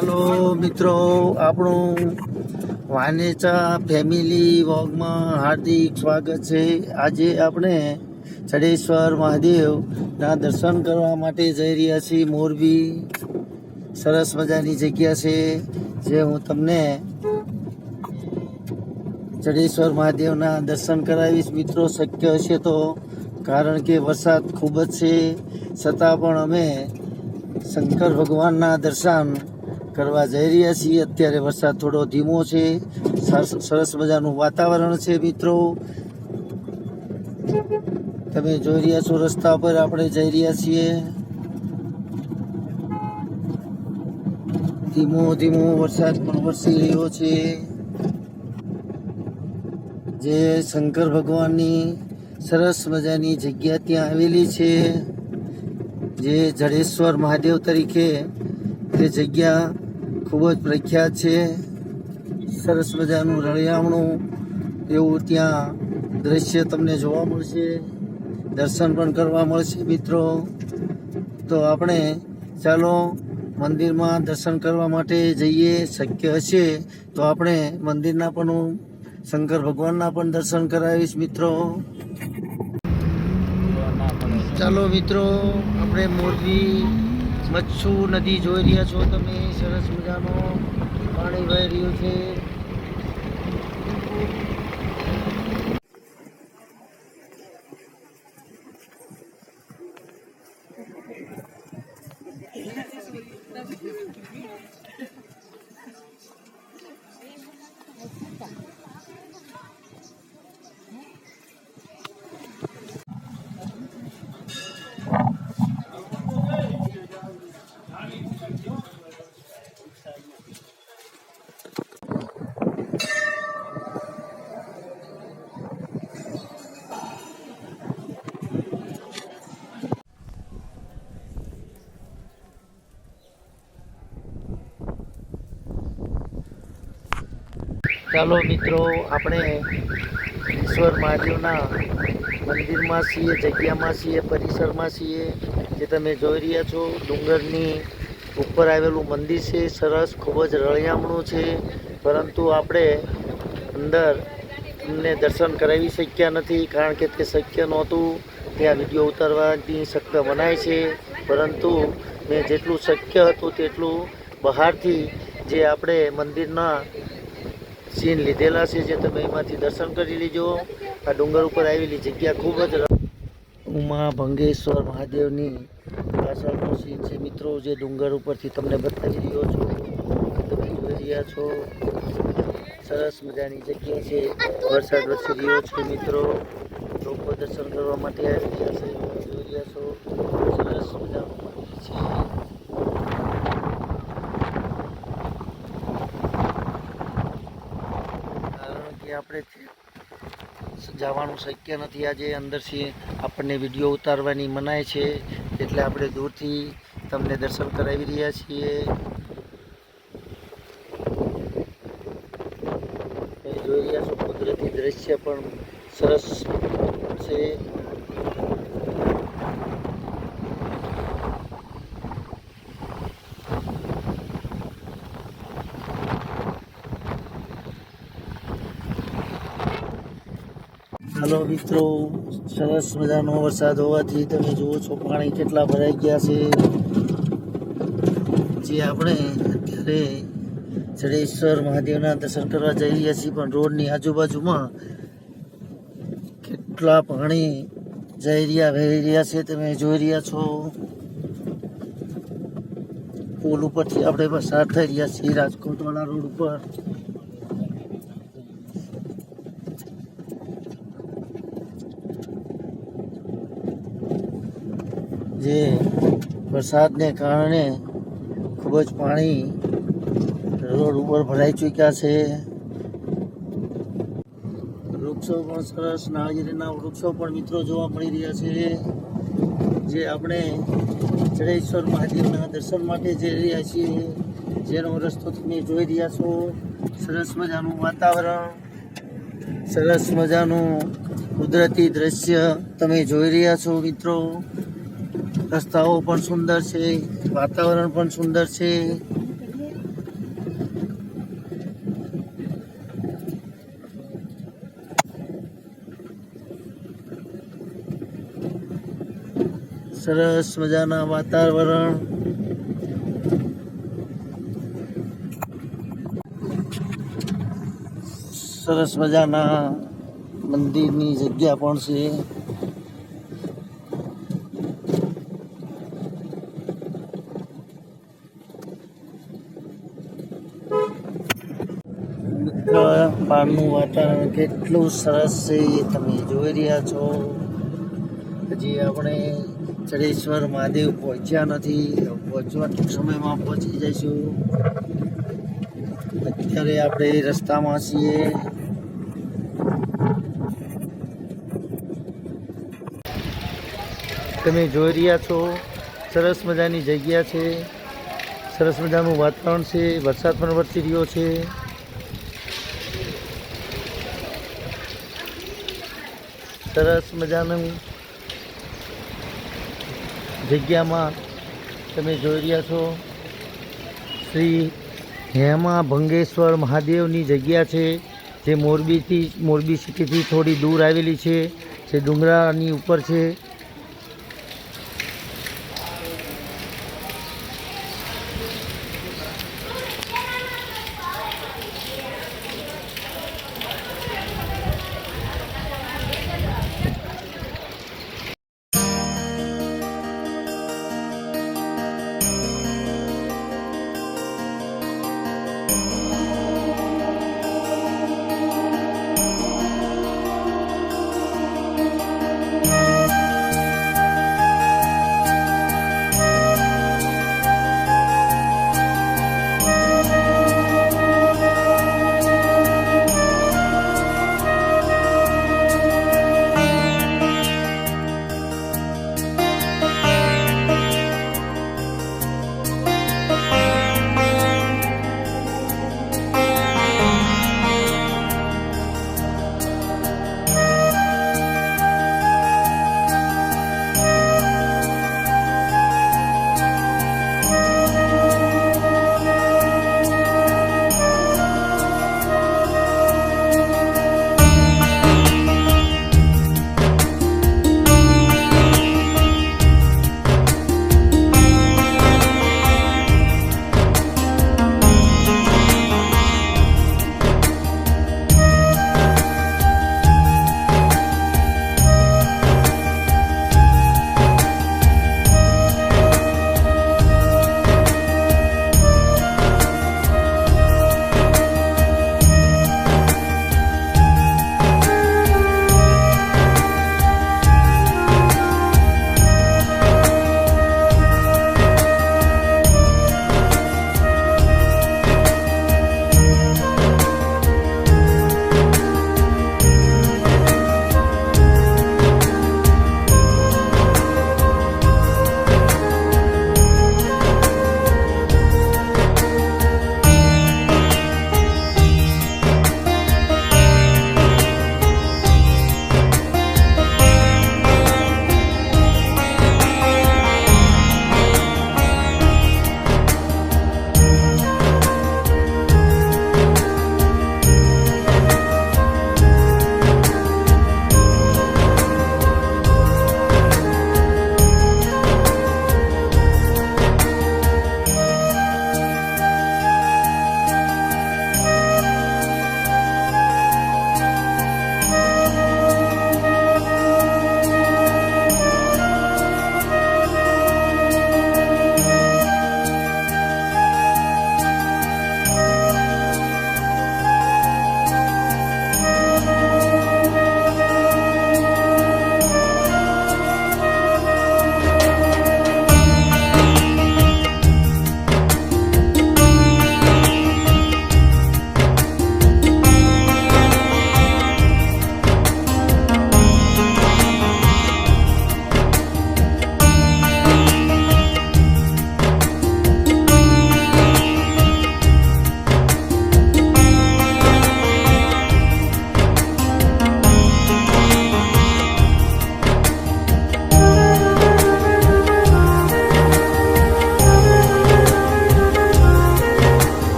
Hello મિત્રો, આપણું વાનેચા family વોગમાં હાર્દિક સ્વાગત છે. આજે આપણે ચડેશ્વર મહાદેવના દર્શન કરવા માટે જઈ રહ્યા છીએ. મોરબી સરસ મજાની જગ્યા છે, જે હું તમને ચડેશ્વર મહાદેવના દર્શન કરાવીશ. મિત્રો, શક્ય હશે તો, કારણ કે વરસાદ ખૂબ જ છે. છતાં પણ અમે શંકર ભગવાનના દર્શન કરવા જઈ રહ્યા છીએ. અત્યારે વરસાદ થોડો ધીમો છે. સરસ મજાનું વાતાવરણ છે મિત્રો. તમે જોઈ રહ્યા છો રસ્તા પર આપણે જઈ રહ્યા છીએ. ધીમો ધીમો વરસાદ પણ વરસી રહ્યો છે. જે શંકર ભગવાનની સરસ મજાની જગ્યા ત્યાં આવેલી છે. જે જડેશ્વર મહાદેવ તરીકે તે જગ્યા ખૂબ જ પ્રખ્યાત છે. સરસ મજાનું રળિયામણું એવું ત્યાં દ્રશ્ય તમને જોવા મળશે. દર્શન પણ કરવા મળશે મિત્રો. તો આપણે ચાલો મંદિરમાં દર્શન કરવા માટે જઈએ. શક્ય હશે તો આપણે મંદિરના પણ શંકર ભગવાનના પણ દર્શન કરાવીશ મિત્રો. ચાલો મિત્રો, આપણે મોરબી મચ્છુ નદી જોઈ રહ્યા છો તમે સરસ મજાનો પાણી વહી રહ્યું છે. ચાલો મિત્રો, આપણે ઈશ્વર મહાદેવના મંદિરમાં છીએ, જગ્યામાં છીએ, પરિસરમાં છીએ, જે તમે જોઈ રહ્યા છો. ડુંગરની ઉપર આવેલું મંદિર છે, સરસ, ખૂબ જ રળિયામણું છે. પરંતુ આપણે અંદર તમને દર્શન કરાવી શક્યા નથી, કારણ કે તે શક્ય નહોતું. ત્યાં વીડિયો ઉતારવાની શક્ય મનાય છે. પરંતુ મેં જેટલું શક્ય હતું તેટલું બહારથી જે આપણે મંદિરના સીન લીધેલા છે જે તમે એમાંથી દર્શન કરી લીજો. આ ડુંગર ઉપર આવેલી જગ્યા ખૂબ જ ઉમા ભંગેશ્વર મહાદેવની પાછળનો સીન છે. મિત્રો, જે ડુંગર ઉપરથી તમને બતાવી રહ્યો છું તમે જોઈ રહ્યા છો. સરસ મજાની જગ્યા છે. વરસાદ વરસી રહ્યો છે, મિત્રો. લોકો દર્શન કરવા માટે આવી રહ્યા છે તમે જોઈ રહ્યા છો સરસ મજાનું મંદિર છે કારણ કે આપણે તે જવાનું શક્ય નથી. આજે અંદરથી આપણને વીડિયો ઉતારવાની મનાય છે, એટલે આપણે દૂરથી તમને દર્શન કરાવી રહ્યા છીએ. જોઈ રહ્યા છો, કુદરતી દ્રશ્ય પણ સરસ છે. હાલો મિત્રો, સરસ મજાનો વરસાદ હોવાથી તમે જુઓ છો, પાણી કેટલા ભરાઈ ગયા છે. જે આપણે અત્યારે જડેશ્વર મહાદેવના દર્શન કરવા જઈ રહ્યા છીએ, પણ રોડની આજુબાજુમાં કેટલા પાણી જઈ રહ્યા, વહી રહ્યા છે તમે જોઈ રહ્યા છો. પુલ ઉપરથી આપણે પસાર થઈ રહ્યા છીએ, રાજકોટવાળા રોડ ઉપર. જે વરસાદને કારણે ખૂબ જ પાણી રોડ ઉપર ભરાઈ ચૂક્યા છે. વૃક્ષો પણ સરસ, નાળિયેરીના વૃક્ષો પણ મિત્રો જોવા મળી રહ્યા છે. જે આપણે જડેશ્વર મહાદેવના દર્શન માટે જઈ રહ્યા છીએ. જેનો રસ્તો તમે જોઈ રહ્યા છો. સરસ મજાનું વાતાવરણ, સરસ મજાનું કુદરતી દ્રશ્ય તમે જોઈ રહ્યા છો મિત્રો. રસ્તાઓ પણ સુંદર છે, વાતાવરણ પણ સુંદર છે. સરસ મજાના વાતાવરણ. સરસ મજાના મંદિરની જગ્યા પણ છે. બહારનું વાતાવરણ કેટલું સરસ છે તમે જોઈ રહ્યા છો. હજી આપણે ચડેશ્વર મહાદેવ પહોંચ્યા નથી પહોંચવા સમયમાં પહોંચી જઈશું. અત્યારે આપણે રસ્તામાં છીએ. તમે જોઈ રહ્યા છો, સરસ મજાની જગ્યા છે. સરસ મજાનું વાતાવરણ છે, વરસાદ પણ વરસી રહ્યો છે. સરસ મજાનું જગ્યામાં તમે જોઈ રહ્યા છો. શ્રી હેમા ભંગેશ્વર મહાદેવની જગ્યા છે, જે મોરબીથી, મોરબી સિટીથી થોડી દૂર આવેલી છે, જે ડુંગરાની ઉપર છે.